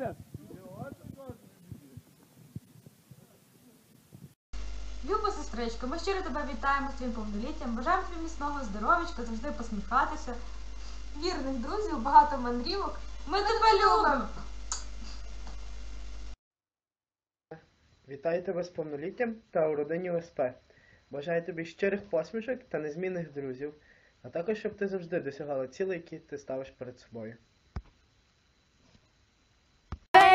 Врятуйте! Люба сестричко, ми щиро тебе вітаємо з твоїм повноліттям, бажаємо тобі міцного здоров'ячка, завжди посміхатися, вірних друзів, багато мандрівок. Ми тебе любимо! Вітаю тебе з повноліттям та у родині ЛСП. Бажаю тобі щирих посмішок та незмінних друзів, а також щоб ти завжди досягала цілей, які ти ставиш перед собою.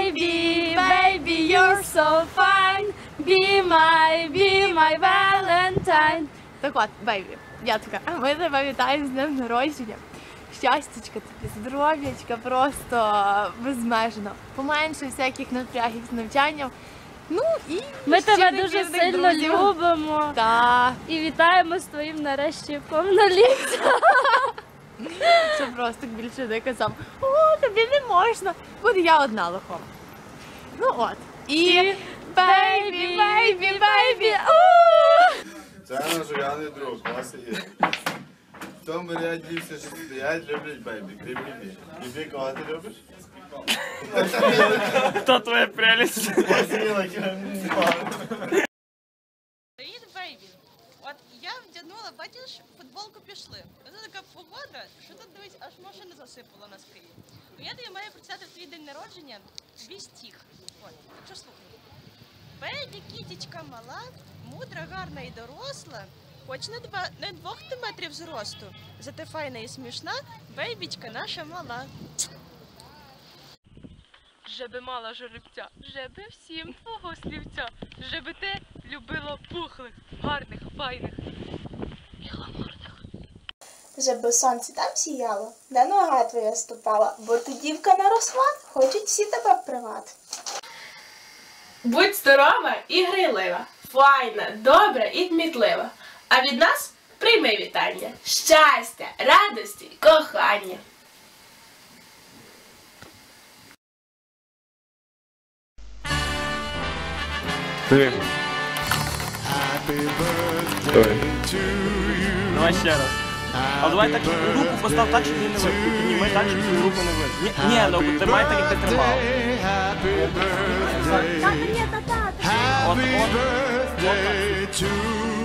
Baby, baby, you're so fine. Be my, be my Valentine. Так от, бейбі, я така, а ми тебе вітаємо з днем народження. Щастячка тобі, здоров'ячка просто безмежно. Поменше всяких напрягів з навчанням. Ну і Ми тебе дуже вірних сильно друзів. любимо Так, і вітаємо з твоїм нарешті повноліттям. що просто більше не казав. О, тобі не можна. Буду я одна лохом. Ну от. І бейбі, бейбі, бейбі. Це наш уявний друг, Вася є. В тому ряді всі, що стоять, люблять бейбі, крім Бібі. Бібі, кого ти любиш? Хто твоя прелість? Привіт, бейбі. От я вдягнула, бачиш, футболку пішли. Це така погода, що тут дивись, аж машина засипала Києві. Ну, Я тобі маю прочитати в твій день народження стих. Що слухай. Бейбі, кітічка мала, мудра, гарна і доросла, хоч не, два, не двох ти метрів зросту. Зате файна і смішна, бейбічка наша мала. Жеби мала жеребця, жеби всім твого слівця, жеби те любило пухлих, гарних, файних. гламурних. Żeby сонце там сіяло, де нога твоя ступала, бо ти дівка наросла, хочуть всі тебе привати. Будь здорова і грайлива, файна, добра і кмітлива. А від нас прийми вітання, щастя, радості, кохання. Ти. Давай ще раз. А давай так руку постав так, щоб її не видно. Підніми так, щоб твою руку не видно. Ні, ні, ну тримай так, як ти тримав. От, от. От так.